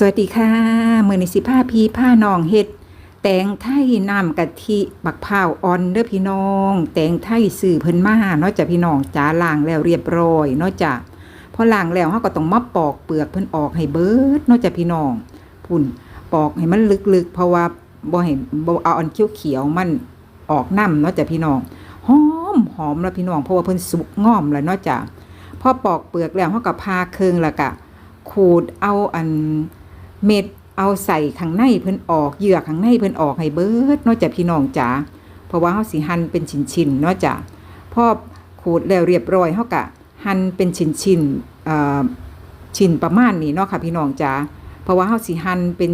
สวัสดีค่ะมือนิสิผ้าพีผ้านองเฮ็ด แตงไทยน้ำกะทิบักพร้าวอ่อนเด้อพี่น้อง แตงไทยสื่อเพิ่นมาเนาะจ้ะพี่น้องจ้าล้างแล้วเรียบร้อยเนาะจ้ะพอล้างแล้วเฮาก็ต้องมาปอกเปลือกเพิ่นออกให้เบิดเนาะจ้ะพี่น้องพุ่นปอกให้มันลึกๆ เพราะว่าบ่ให้บ่เอาอันเขียวๆมันออกน้ำเนาะจ้ะพี่น้องหอมหอมแล้วพี่น้องเพราะว่าเพิ่นสุกง่อมแล้วเนาะจ้ะพอปอกเปลือกแล้วเฮาก็พาเครื่องแล้วก็ขูดเอาอัน เม็ดเอาใส่ข้างในเพิ่นออกเหยื่อข้างในเพิ่นออกให้เบิดนาะจ้ะพี่น้องจ๋าเพราะว่าเฮาสิหั่นเป็นชิ้นๆเนาะจ้ะพอขูดแล้วเรียบร้อยเฮาก็หั่นเป็นชิ้นๆเอ่อชิ้นประมาณนี้เนาะค่ะพี่น้องจ๋าเพราะว่าเฮาสิหั่นเป็น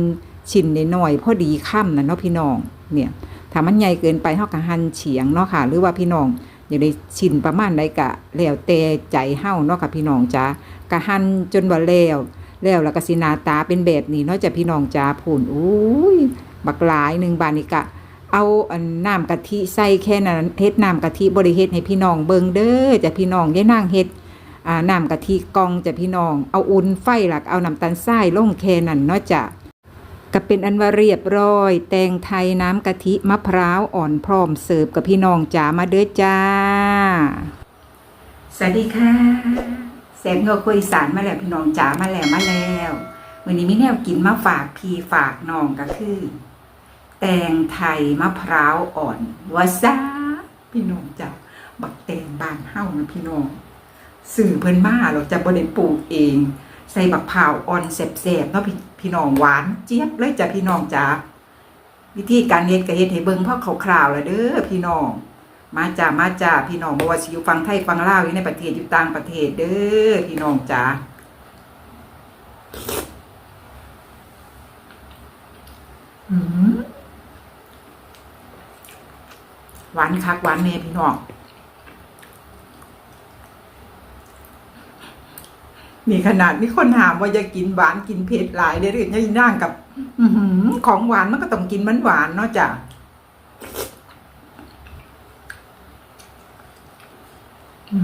ชิ้นน้อยๆพอดีค่ำน่ะเนาะพี่น้องเนี่ยถ้ามันใหญ่เกินไปเฮาก็หั่นเฉียงเนาะค่ะ หรือว่าพี่น้องอยากได้ชิ้นประมาณใดก็แล้วแต่ใจเฮาเนาะค่ะพี่น้องจ๋าก็หั่นจนว่าแล้ว แล้วล้วก็สินาตาเป็นแบบนี้เนาะจ้ะพี่น้องจ้าผุนอุ้ยบักหลายหนึ่งบาทนี่กะ เอาอันน้ำกะทิใส่แค่นั้นเฮ็ดน้ำกะทิบริเฮ็ดให้พี่น้องเบิงเด้อจ้ะพี่น้องอย่านั่งเฮ็ดอ่าน้ำกะทิกองจ้ะพี่น้อง เอาอุ่นไฟหลักเอาน้ำตาลทรายลงแค่นั้นเนาะจ้ะก็เป็นอันว่าเรียบร้อย แตงไทยน้ำกะทิมะพร้าวอ่อนพร้อมเสิร์ฟกับพี่น้องจ๋ามาเด้อจ้า สวัสดีค่ะ แสงเงาคุยสารมาแล้วพี่น้องจ๋ามาแล้วมาแล้ววันนี้มีแนวกินมาฝากพี่ฝากน้องก็คือ แตงไทยมะพร้าวอ่อนวาซาพี่น้องจ๋าบักแตงบานเฮ้านะพี่น้องสื่อเพิ่นมาเราจะบ่ได้ปลูกเอง ใส่บักพร้าวอ่อนแสบๆเนาะพี่พี่น้องหวานเจี๊ยบเลยจ้ะพี่น้องจ๋าวิธีการเฮ็ดก็เฮ็ดให้เบิ่งเพราคร่าวๆแล้วเด้อพี่น้อง มาจ้ามาจ้าพี่น้องบ่ว่าสิอยู่ฟังไทยฟังลาวอยู่ในประเทศอยู่ต่างประเทศเด้อพี่น้องจ้าอืมหวานคักหวานแม่พี่น้องนี่ขนาดมีคนถามว่าจะกินหวานกินเผ็ดหลายเลยหรือยังนั่งกับอือหือของหวานมันก็ต้องกินมันหวานๆเนาะจ้ะ อืม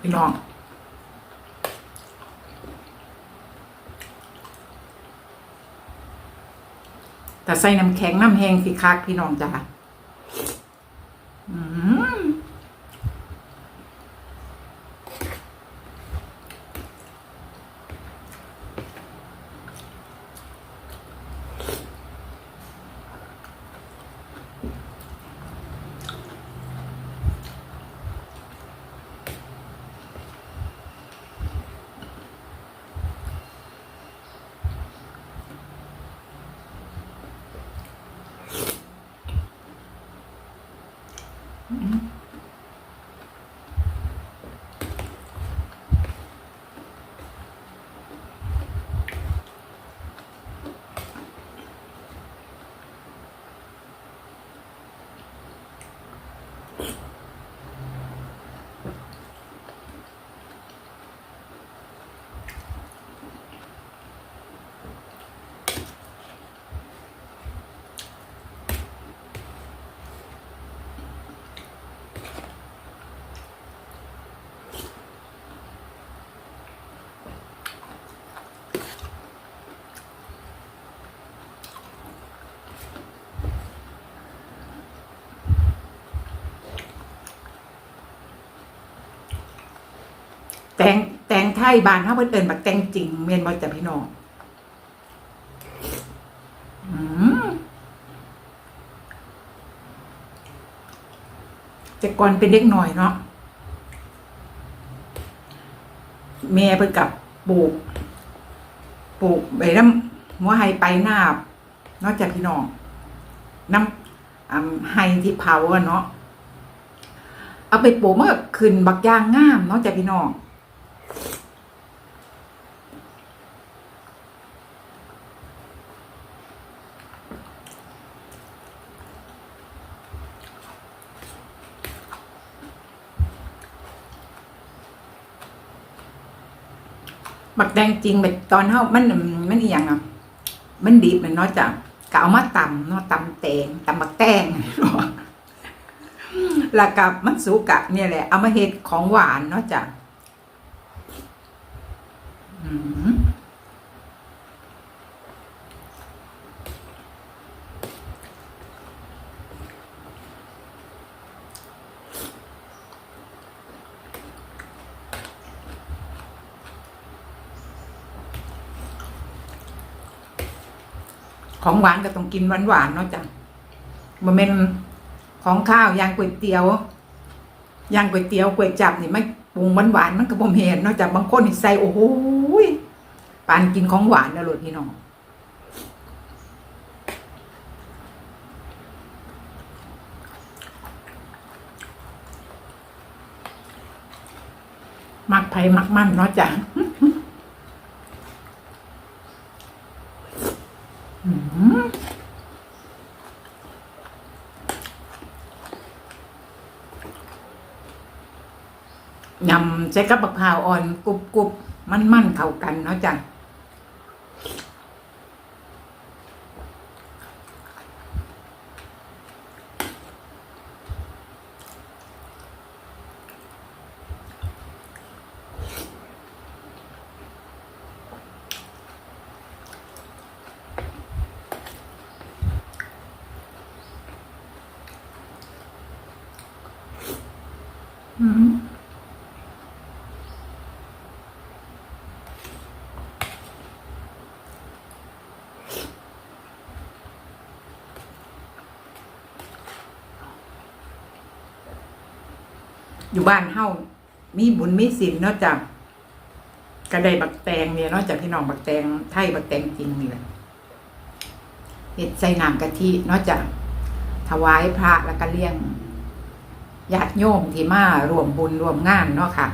พี่น้องแต่ใส่น้ำแข็งน้ำแห้งสิคักพี่น้องจ้า อื ตงแตงไทยบานเฮาเพิ่นเอิ้นบักแตงจริงเมียนบ่จ้ะพี่น้องอืมแต่ก่อนเป็นเด็กหน่อยเนาะแม่เพิ่นกับปลูกปลูกใบน้ำหัวไฮไปหน้าเนอกจากพี่น้องน้ำไฮที่เผาอะเนาะเอาไปปลูกเมันก็ขึ้นบักยางงามเนาะจากพี่น้อง บักแดงจริงแบบตอนเฮามันมันอีหยังอะมันดีมันน้อยจ้ะก็เอามาตำเนาะตำแตงตำบักแตงเนาะแล้วกับมันสุกะเนี่ยแหละ เอามาเห็ดของหวานเนาะจ้ะอืม ของหวานก็ต้องกินหวานๆเนาะจ้ะมันเป็นของข้าวย่างก๋วยเตี๋ยวย่างก๋วยเตี๋ยวก๋วยจับนี่ไม่ปรุงหวานๆมันก็บ่แม่นเนาะจ้ะบางคนใส่โอ้โหปานกินของหวานนะโลดพี่น้องมักไผ่มักมันเนาะจ้ะ อืม ยำใช้กับมะพร้าวอ่อนกรุบกรุบมันมันๆเข้ากันเนาะจ้ะ อยู่บ้านเฮามีบุญมีศีลเนาะจ้ะกระไดบักแตงเนี่ยเนาะจากพี่น้องบักแตงไทยบักแตงจริงนี่แหละเห็ดใส่น้ำกะทิเนาะจ้ะถวายพระแล้วก็เลี้ยง ญาติโยมที่มารวมบุญรวมงานเนาะค่ะ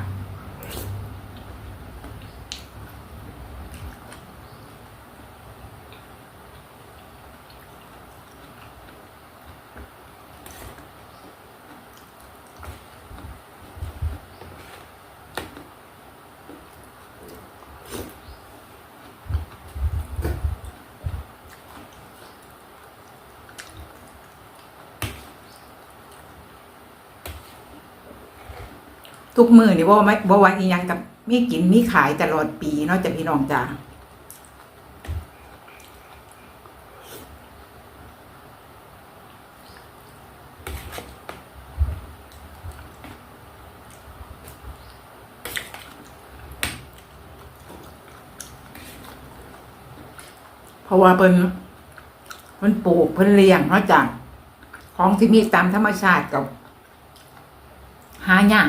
ทุกมือนี่ว่าไม่ว่าวันอีหยังกับมีกินมีขายตลอดปีเนาะจ้ะพี่น้องจ้าเพราะว่าเพิ่นเพิ่นปลูกเพิ่นเลี้ยงเนาะจ้ะของที่มีตามธรรมชาติกับ หายาก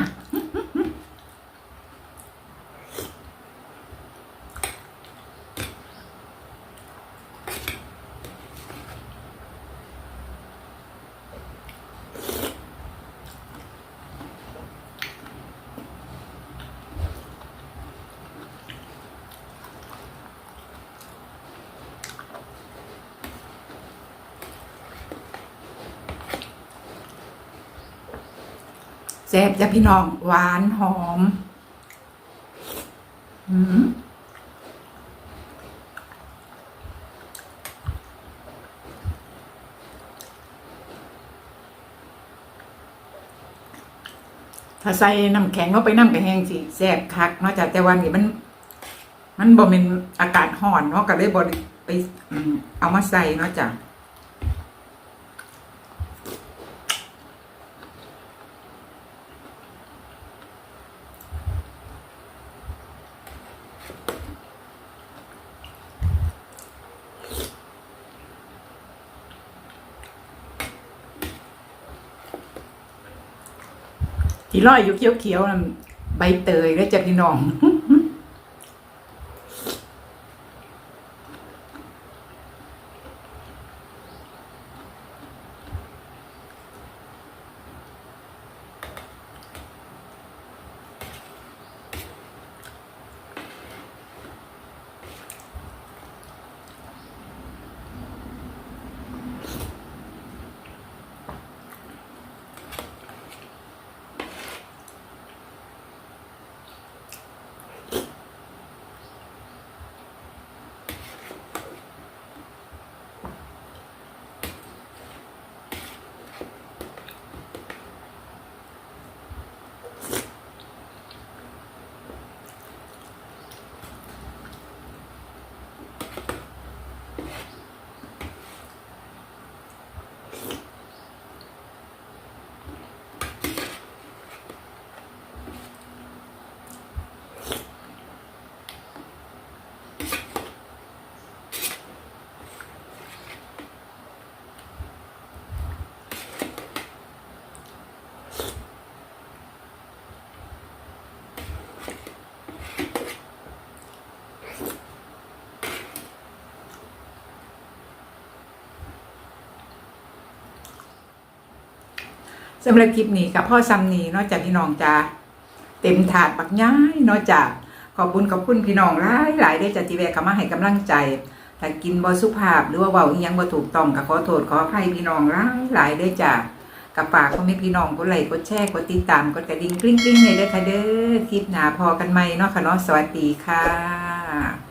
แซ่บจ้ะพี่น้องหวานหอมอืมถ้าใส่น้ำแข็งเข้าไปน้ำกระแหงสิแซ่บคักนาะจ้ะแต่วันนี้มัน มันบ่เป็นอากาศห่อนเนาะก็เลยบ่ไปเอามาใส่เนาะจ้ะ ที่ร้อยอยู่เขียวๆนั่นใบเตยแล้วจ้ะพี่น้อง อ สำหรับคลิปนี้กับพ่อซัมนีนอกจากพี่น้องจ้าเต็มถาดปักย้ายนอกจากขอบคุณขอบคุณพี่น้องหลายหลายได้จากที่แวะเข้ามาให้กำลังใจถ้ากินบ่สุภาพหรือว่าเว้าอียังบ่ถูกต้องก็ขอโทษขออภัยพี่น้องหลายหลายเด้จากกับฝากพ่อแม่พี่น้องกดไลค์กดแชร์กดติดตามกดกระดิ่งกริ๊งกริ๊งเลยเด้อค่ะเด้อคลิปหนาพอกันใหมเนาะค่ะเนาะสวัสดีค่ะ